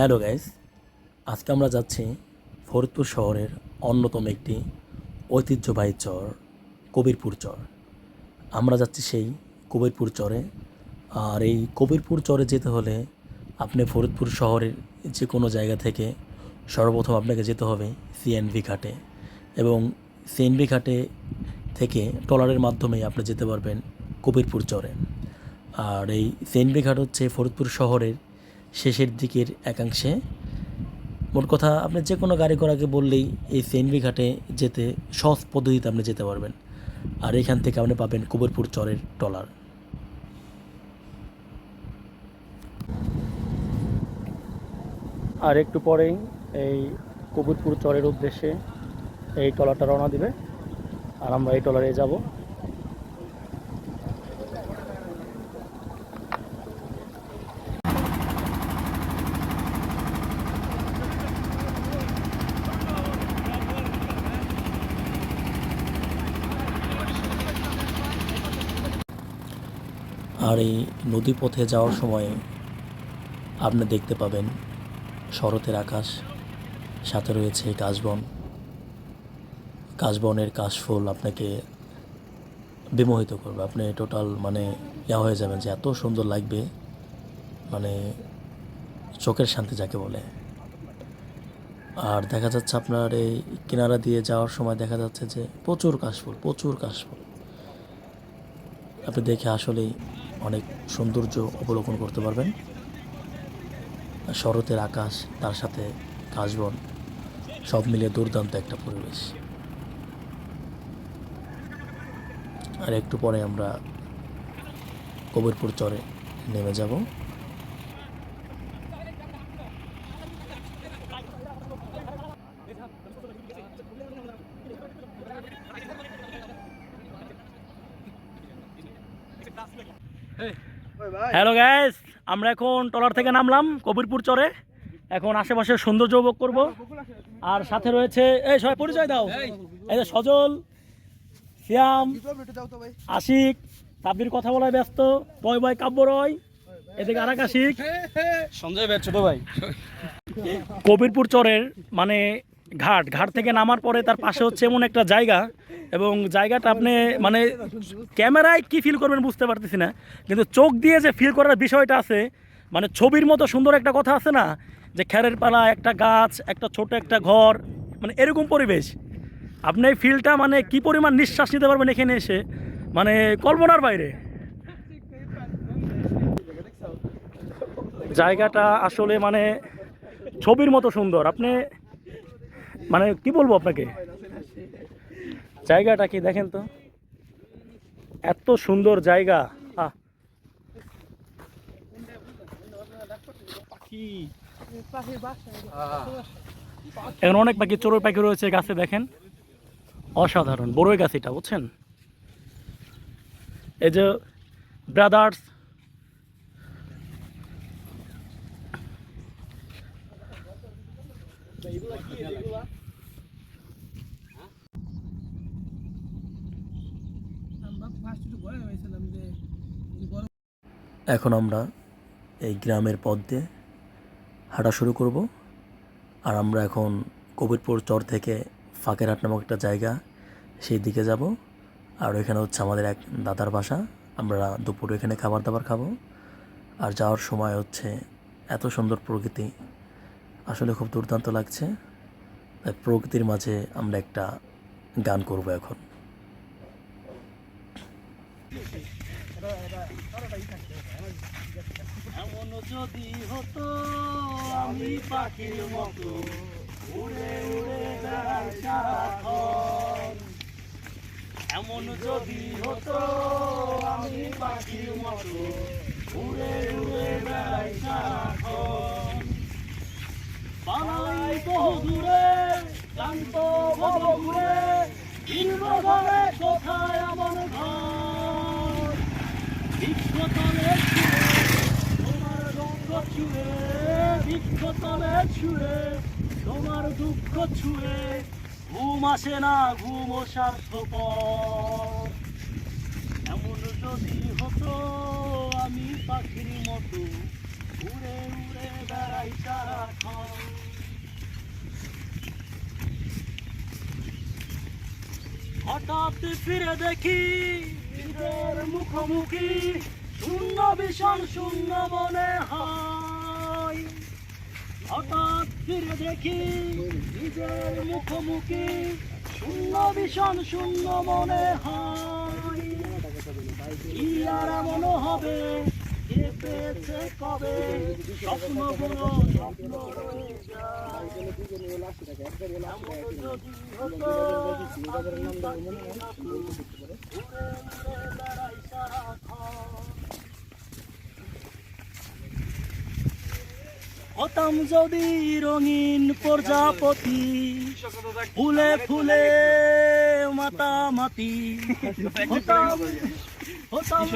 Hello guys, আজকে আমরা যাচ্ছি ফরিদপুর শহরের অন্যতম একটি ঐতিহ্যবাহী চর, কবিরপুর চর। আমরা যাচ্ছি সেই কবিরপুর চরে। আর এই কবিরপুর চরে যেতে হলে আপনি ফরিদপুর শহরের যে কোনো জায়গা থেকে সর্বপ্রথম আপনাকে যেতে হবে সিএনভি ঘাটে এবং সিএনভি ঘাটে থেকে ট্রলারের মাধ্যমে আপনি যেতে পারবেন কবিরপুর চরে। আর এই সিএনভি ঘাট হচ্ছে ফরিদপুর শহরের শেষের দিকের একাংশে। মোট কথা, আপনি যে কোনো গাড়ি ঘোড়াকে বললেই এই সিএনভি ঘাটে যেতে সহজ পদ্ধতিতে আপনি যেতে পারবেন। আর এখান থেকে আপনি পাবেন কুবেরপুর চরের ট্রলার। আর একটু পরেই এই কবিরপুর চরের উদ্দেশ্যে এই ট্রলারটা রওনা দিবে। আর আমরা এই ট্রলারে যাব। আর এই নদী পথে যাওয়ার সময় আপনি দেখতে পাবেন শরতের আকাশ, সাথে রয়েছে কাশবন কাশবনের কাশফুল আপনাকে বিমোহিত করবে। আপনি টোটাল মানে ইয়া হয়ে যাবেন যে এত সুন্দর লাগবে মানে চোখের শান্তি যাকে বলে। আর দেখা যাচ্ছে আপনার এই কিনারা দিয়ে যাওয়ার সময় দেখা যাচ্ছে যে প্রচুর কাশফুল প্রচুর কাশফুল। আপনি দেখে আসলেই অনেক সৌন্দর্য অবলোকন করতে পারবেন। শরতের আকাশ, তার সাথে কাশবন, সব মিলিয়ে দুর্দান্ত একটা পরিবেশ। আর একটু পরে আমরা কবিরপুর চরে নেমে যাব। গ্যাস আমরা এখন টলার থেকে নামলাম কবিরপুর চরে। এখন আশেপাশে সৌন্দর্য উপভোগ করব। আর সাথে রয়েছে এই সবাই পরিচয় দাও। এই যে সজল শ্যাম আশিক তাবির কথা বলায় ব্যস্ত বয় বয় কাব্য রয় এদিকে আর আশিক। সঞ্জয় ভাই ছোট ভাই। কবিরপুর চরের মানে ঘাট ঘাট থেকে নামার পরে তার পাশে হচ্ছে এমন একটা জায়গা এবং জায়গাটা আপনি মানে ক্যামেরায় কি ফিল করবেন বুঝতে পারতেছি না। কিন্তু চোখ দিয়ে যে ফিল করার বিষয়টা আছে মানে ছবির মতো সুন্দর একটা কথা আছে না, যে খ্যারের পালা, একটা গাছ, একটা ছোট একটা ঘর মানে এরকম পরিবেশ। আপনি এই ফিলটা মানে কি পরিমাণ নিঃশ্বাস নিতে পারবেন এখানে এসে? মানে কল্পনার বাইরে। জায়গাটা আসলে মানে ছবির মতো সুন্দর। আপনি মানে কি বলব আপনাকে? জায়গাটা কি দেখেন তো? এত সুন্দর জায়গা। এখন অনেক পাখি চোর পাখি রয়েছে গাছে দেখেন। অসাধারণ, বড়ই গাছ এটা, বুঝছেন? এই যে ব্রাদার্স এখন আমরা এই গ্রামের পথ দিয়ে হাঁটা শুরু করব। আর আমরা এখন কবিরপুর চর থেকে ফাঁকেরহাট নামক একটা জায়গা সেই দিকে যাব। আর ওইখানে হচ্ছে আমাদের এক দাদার বাসা। আমরা দুপুরে এখানে খাবার দাবার খাব। আর যাওয়ার সময় হচ্ছে এত সুন্দর প্রকৃতি। আসলে খুব দুর্দান্ত লাগছে। তাই প্রকৃতির মাঝে আমরা একটা গান করব এখন। এমন যদি হতো, আমি পাখির মতো উড়ে উড়ে বেড়াই সারাক্ষণ এমন যদি হতো, আমি পাখির মতো উড়ে উড়ে বেড়াই সারাক্ষণ পালাই বহু দূরে, ক্লান্ত ভব ঘুরে কোথায় আমার ঘর? বৃক্ষতলে দুঃখ ছুঁয়ে বৃক্ষতলে ছুঁয়ে, তোমার দুঃখ ছুঁয়ে, ঘুম আসে না, ঘুম স্বার্থপর এমন যদি হতো, আমি পাখির মতো উড়ে উড়ে বেড়া বেড়াই সারাক্ষণ। হঠাৎ ফিরে দেখি, নিজের মুখোমুখি, শূন্য ভীষণ শূন্য মনে হয় হঠাৎ ফিরে দেখি নিজের মুখোমুখি, শূন্য ভীষণ, শূন্য মনে হয়। আর এমন হবে কে পেয়েছে কবে? স্বপ্নগুলো স্বপ্ন রয়ে যায় আমি পাখি হতো, উড়ে উড়ে বেড়াই সারাক্ষণ। হতাম যদি রঙিন প্রজাপতি, ফুলে ফুলে মাতামাতি। হতাম হতাম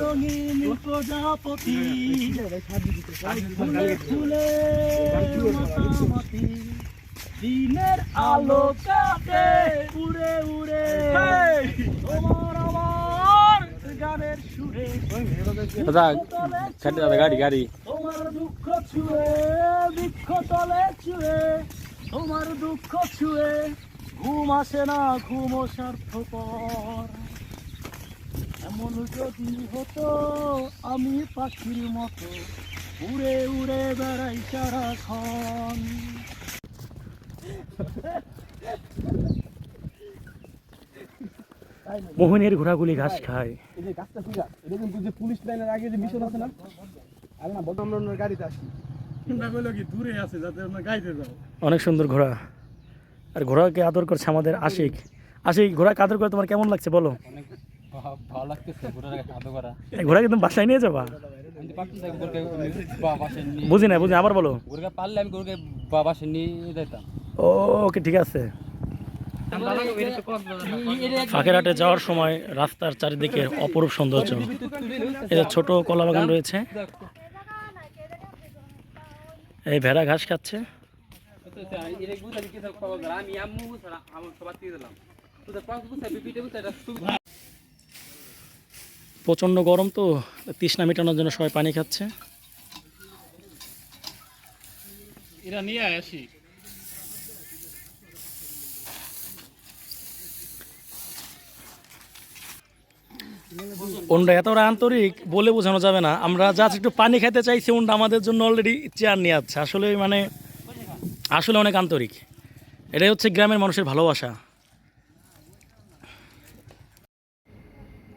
রঙিন প্রজাপতি, ফুলে ফুলে মাতামাতি। দিনের আলো কাটে উড়ে উড়ে তোমার আমার গানের সুরে। দাদা গাড়ি গাড়ি। তোমার দুঃখ ছুঁয়ে বৃক্ষ তলে ছুঁয়ে তোমার দুঃখ ছুঁয়ে ঘুম আসে না ঘুম স্বার্থপর এমন যদি হতো আমি পাখির মতো উড়ে উড়ে বেড়াই সারাক্ষণ। মোহনের ঘোড়াগুলি ঘাস খায়। এই যে গাছটা পুলিশ লাইনের আগে যে মিশন আছে না আরে না বদম রনের গাড়িতে আসি। চিন্তা করল কি দূরে আছে যাতে আমরা গাইতে যাও। অনেক সুন্দর ঘোড়া। আর ঘোড়াকে আদর করছে আমাদের আশিক। আশিক ঘোড়াকে আদর করে তোমার কেমন লাগছে বলো? অনেক ভা- ভালো লাগতেছে ঘোড়ার আদর করা। ঘোড়াকে তুমি বাসায় নিয়ে যাবা? বুঝি না বুঝি না, আবার বলো। গরুকে পারলে আমি গরুকে বা বাসে নিয়ে যেতাম ও ওকে ঠিক আছে। ফাঁকেরহাটে যাওয়ার সময় রাস্তার চারিদিকে অপরূপ সৌন্দর্য। যে ছোট কলা বাগান রয়েছে এই ভেড়া ঘাস খাচ্ছে। প্রচণ্ড গরম তো, তৃষ্ণা মেটানোর জন্য সবাই পানি খাচ্ছে। এরা নিয়ে আসি। ওনরা এতটা আন্তরিক, বলে বোঝানো যাবে না। আমরা জাস্ট একটু পানি খেতে চাইছি ওনরা আমাদের জন্য অলরেডি চেয়ার নিয়ে যাচ্ছে। আসলে মানে আসলে অনেক আন্তরিক। এটাই হচ্ছে গ্রামের মানুষের ভালোবাসা।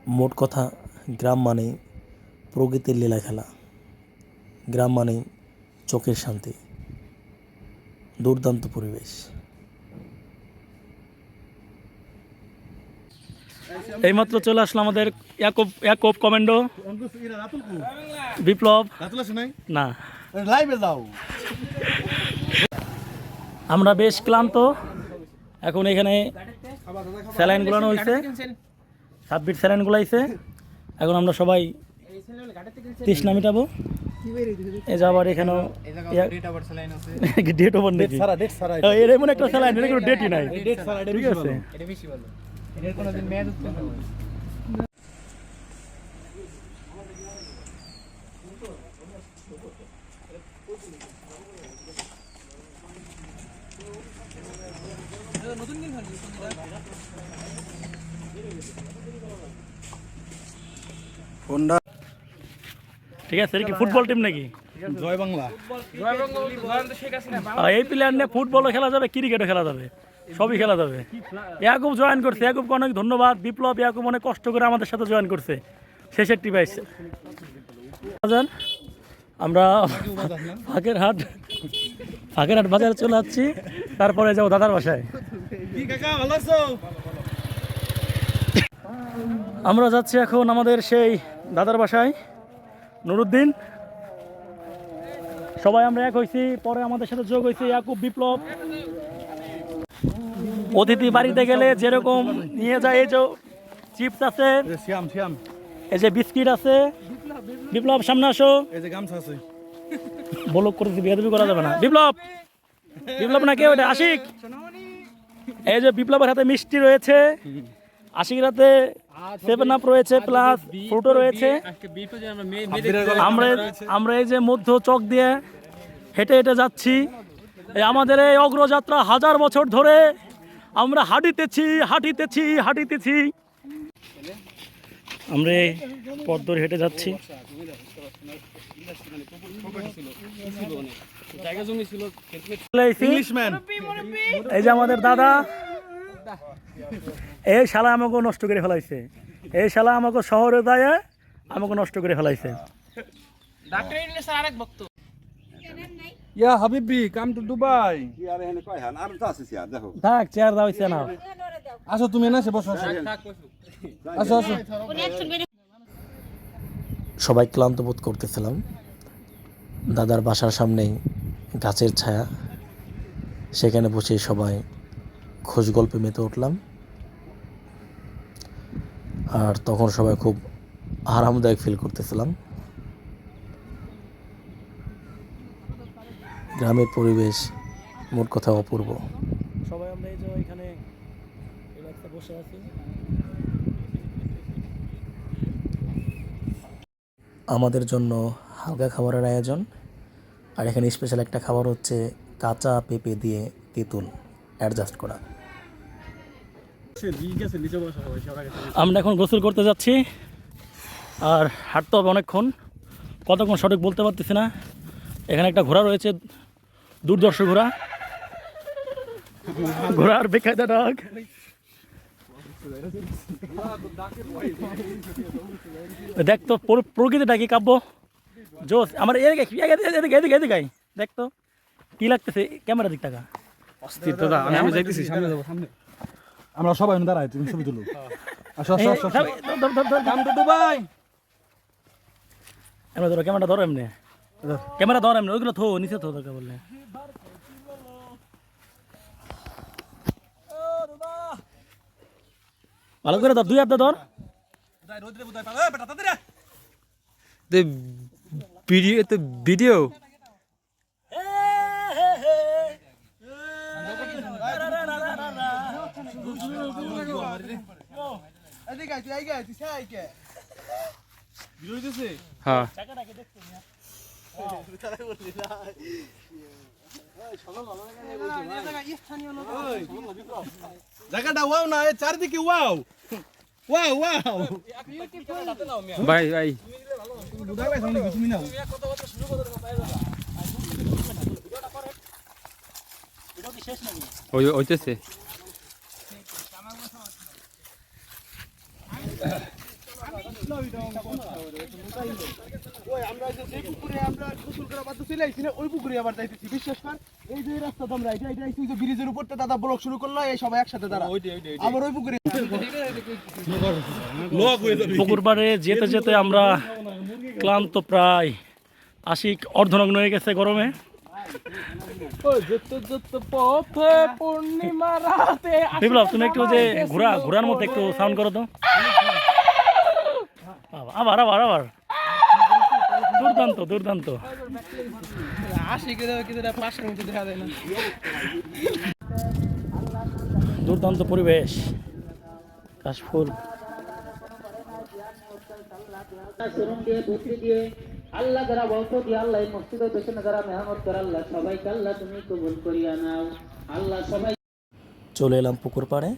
মোট কথা, গ্রাম মানে প্রকৃতির লীলা খেলা। গ্রাম মানে চোখের শান্তি। দুর্দান্ত পরিবেশ। এইমাত্র চলে আসলো আমাদের ইয়াকুব ইয়াকুব কমেন্ডো। বিপ্লব। নাই না। লাইভে যাও আমরা বেশ ক্লান্ত। এখন এখানে স্যালাইন গুলানো হয়েছে ছাব্বিশ স্যালাইন গুলাইছে। এখন আমরা সবাই তৃষ্ণা মিটাবো। এই যে আবার এখানেও ডেট ওভার এর এমন একটা স্যালাইন ডেটই নাই। ঠিক আছে? কোনোদিন মেয়াদ উত্তীর্ণ হোন্ডা ঠিক আছে কি ফুটবল টিম নাকি? জয় বাংলা। আর এই প্লেয়ার নিয়ে ফুটবলও খেলা যাবে ক্রিকেটও খেলা যাবে। সবই খেলা যাবে। ইয়াকুব জয়েন করছে। ইয়াকুবকে অনেক ধন্যবাদ। বিপ্লব ইয়াকুব অনেক কষ্ট করে আমাদের সাথে জয়েন করছে। শেষের টিপ আসছে আমরা ফাঁকের হাট ফাঁকের হাট বাজারে চলে যাচ্ছি। তারপরে যাব দাদার বাসায়। আমরা যাচ্ছি এখন আমাদের সেই দাদার বাসায়। নুরুদ্দিন, সবাই আমরা এক হয়েছি পরে আমাদের সাথে যোগ হয়েছে ইয়াকুব, বিপ্লব। অতিথি বাড়িতে গেলে যেরকম নিয়ে যায় এই যে চিপস আছে শ্যাম শ্যাম এই যে বিস্কিট আছে। বিপ্লব সামনে আসো। এই যে গামছা আছে। বলক করে বেদবি করা যাবে না। বিপ্লব বিপ্লব না কেউ এটা আশিক। এই যে বিপ্লবের হাতে মিষ্টি রয়েছে। আশিকের হাতে সেভেন আপ রয়েছে প্লাস ফ্রুটও রয়েছে। আমরা আমরা আমরা এই যে মধ্য চক দিয়ে হেঁটে হেঁটে যাচ্ছি। এই আমাদের এই অগ্রযাত্রা হাজার বছর ধরে আমরা হাঁটিতেছি হাঁটিতেছি হাঁটিতেছি। আমরা এই পথ ধরে হেঁটে যাচ্ছি। জায়গা জমি এই যে আমাদের দাদা এই শালা আমাকে নষ্ট করে ফেলাইছে। এই শালা আমাকে শহরে যায় আমাকে নষ্ট করে ফেলাইছে। ডাক্তার আরেক বক্ত ইয়া হাবিবি কাম টু দুবাই। কি আর এখানে কয় হান? আর তো আছে চেয়ার দেখো। থাক চেয়ার দাও আসো তুমি না সে বসো আসো। থাক বসু। আসো আসো। সবাই ক্লান্ত বোধ করতেছিলাম। দাদার বাসার সামনেই গাছের ছায়া। সেখানে বসে সবাই খোঁজ গল্পে মেতে উঠলাম। আর তখন সবাই খুব আরামদায়ক ফিল করতেছিলাম। গ্রামের পরিবেশ মোট কথা অপূর্ব। সবাই আমরা এই যে এখানে বসে আছি। আমাদের জন্য হালকা খাবারের আয়োজন। আর এখানে স্পেশাল একটা খাবার হচ্ছে কাঁচা পেঁপে দিয়ে তেঁতুল অ্যাডজাস্ট করা। আমরা এখন গোসল করতে যাচ্ছি। আর হাঁটতে হবে অনেকক্ষণ। কতক্ষণ সঠিক বলতে পারতেছি না। এখানে একটা ঘোড়া রয়েছে দুর্দর্শ ঘোড়া ঘোড়ার বেকায়দা ডাক দেখ তো প্র- প্রকৃতিটা কি কাব্য? জোস আমার এদিকে এদিকে এদিকে দেখ তো কি লাগতেছে ক্যামেরা দিক টাকা অস্থির দাদা আমি আমি যাইতেছি সামনে যাব সামনে। আমরা সবাই দাঁড়াই তুমি ছবি তুলো। আসো দুবাই। ধরো ক্যামেরা ধরো এমনি। ক্যামেরা ধরো এমনি ওইগুলো থো নিচে থো দরকার বললে। ভালো করে ধর দুই হাত ধর। ভিডিও তো ভিডিও? হ্যাঁ। জায়গাটা ওয়াও না চারদিকে ওয়াও ওয়াও ওয়াও ভাই ভাই। সামনে নাও ওই আমরা যে যে পুকুরে আমরা গোসল করা বাদ চলে আইছি ওই পুকুরে আবার যাইতেছি। বিশ্বাস কর এই যে রাস্তা তোমরা এটা এটা আইছি যে ব্রিজের উপরটা দাদা ব্লক শুরু করল এই সবাই একসাথে দাঁড়া। আবার ওই পুকুরে লোক যাবে। পুকুর পাড়ে যেতে যেতে আমরা ক্লান্ত প্রায় আশিক অর্ধনগ্ন হয়ে গেছে গরমে। বিপ্লব তুমি একটু যে ঘোরা ঘোরার মধ্যে একটু সাউন্ড করো তো। আবার আবার আবার দুর্দান্ত দুর্দান্ত। দুর্দান্ত পরিবেশ। কাশফুল। দিয়ে আল্লাহ যারা বংশ দিয়ে আল্লাহ এই মসজিদের পেছনে যারা মেহনত করে আল্লাহ সবাইকে আল্লাহ তুমি কবুল করিয়া নাও। আল্লাহ সবাই চলে এলাম পুকুর পাড়ে।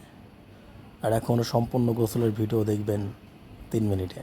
আর এখন সম্পূর্ণ গোসলের ভিডিও দেখবেন তিন মিনিটে।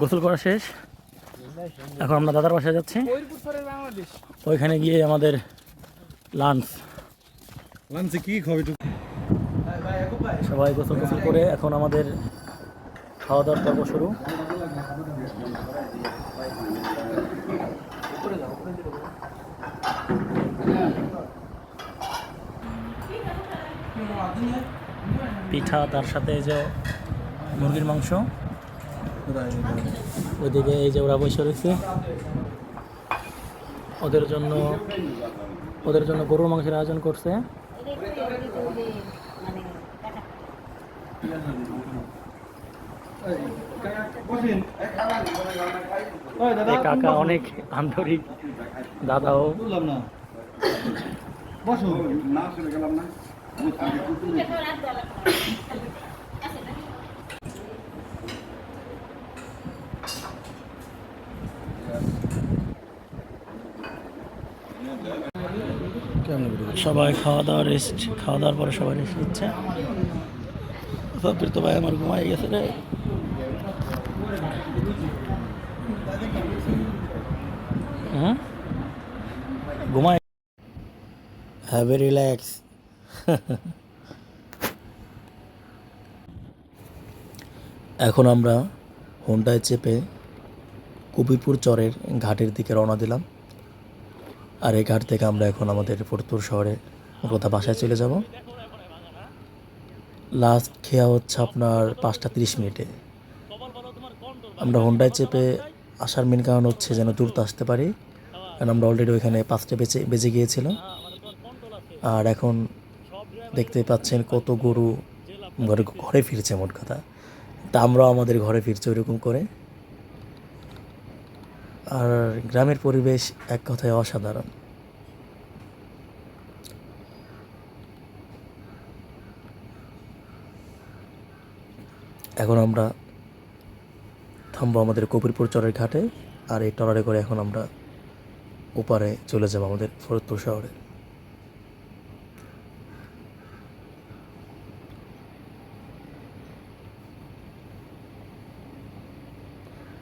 গোসল করা শেষ। এখন আমরা দাদার বাসায় যাচ্ছি। ওইখানে গিয়ে আমাদের লাঞ্চ লাঞ্চে কি খাবে সবাই গোসল গোসল করে এখন আমাদের খাওয়া দাওয়ার পর্ব শুরু। পিঠা তার সাথে যে মুরগির মাংস। ওইদিকে এই যে ওরা বসে রয়েছে। ওদের জন্য ওদের জন্য গরুর মাংসের আয়োজন করছে। কাকা অনেক আন্তরিক দাদাও। বললাম না। বসো। না শুনে গেলাম না। সবাই খাওয়া দাওয়া রেস্ট খাওয়া দাওয়ার পরে সবাই রেস্ট নিচ্ছে তো ভাই আমার ঘুমাই গেছে রে। হুম ঘুমাই হ্যাভ রিল্যাক্স এখন আমরা হোন্ডায় চেপে কবিপুর চরের ঘাটের দিকে রওনা দিলাম। আর এই ঘাট থেকে আমরা এখন আমাদের ফরতুর শহরে কথা বাসায় চলে যাব। লাস্ট খেয়া হচ্ছে আপনার পাঁচটা তিরিশ মিনিটে। আমরা হোন্ডায় চেপে আসার মেন কারণ হচ্ছে যেন দ্রুত আসতে পারি। কারণ আমরা অলরেডি ওইখানে পাঁচটা বেজে বেজে গিয়েছিল আর এখন দেখতে পাচ্ছেন কত গরু ঘরে ঘরে ফিরছে মোট কথা। তা আমরাও আমাদের ঘরে ফিরছি ওইরকম করে। আর গ্রামের পরিবেশ এক কথায় অসাধারণ। এখন আমরা থামবো আমাদের কবিরপুর চরের ঘাটে, আর এই টলারে করে এখন আমরা ওপারে চলে যাব আমাদের ফরিদপুর শহরে।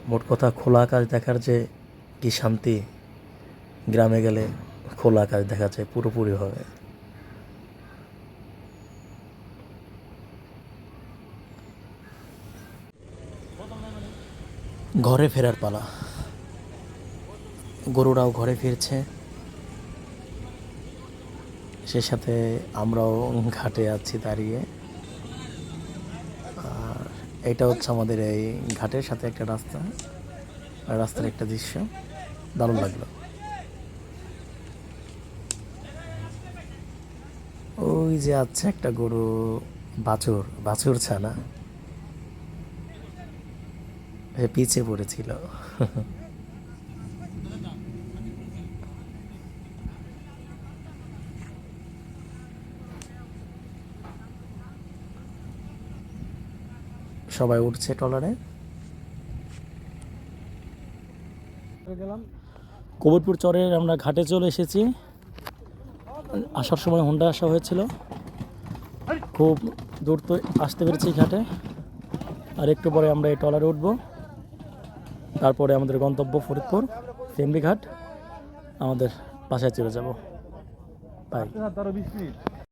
মোট কথা খোলা আকাশ দেখার যে কি শান্তি, গ্রামে গেলে খোলা আকাশ দেখা যায় পুরোপুরিভাবে ঘরে ফেরার পালা। গরুরাও ঘরে ফিরছে। সে সাথে আমরাও ঘাটে আছি দাঁড়িয়ে। এটা হচ্ছে আমাদের এই ঘাটের সাথে একটা রাস্তা। রাস্তার একটা দৃশ্য। দারুণ লাগল। ওই যে আছে একটা গরু, বাছুর বাছুর ছানা। পিছিয়ে পড়েছিল। সবাই উঠছে টলারে কবরপুর চরের আমরা ঘাটে চলে এসেছি। আসার সময় হোন্ডা আসা হয়েছিল। খুব দূর তো আসতে পেরেছি ঘাটে। আর একটু পরে আমরা এই টলারে উঠবো। তারপরে আমাদের গন্তব্য ফরিদপুর ফেমলি ঘাট। আমাদের বাসায় চলে যাব। বাই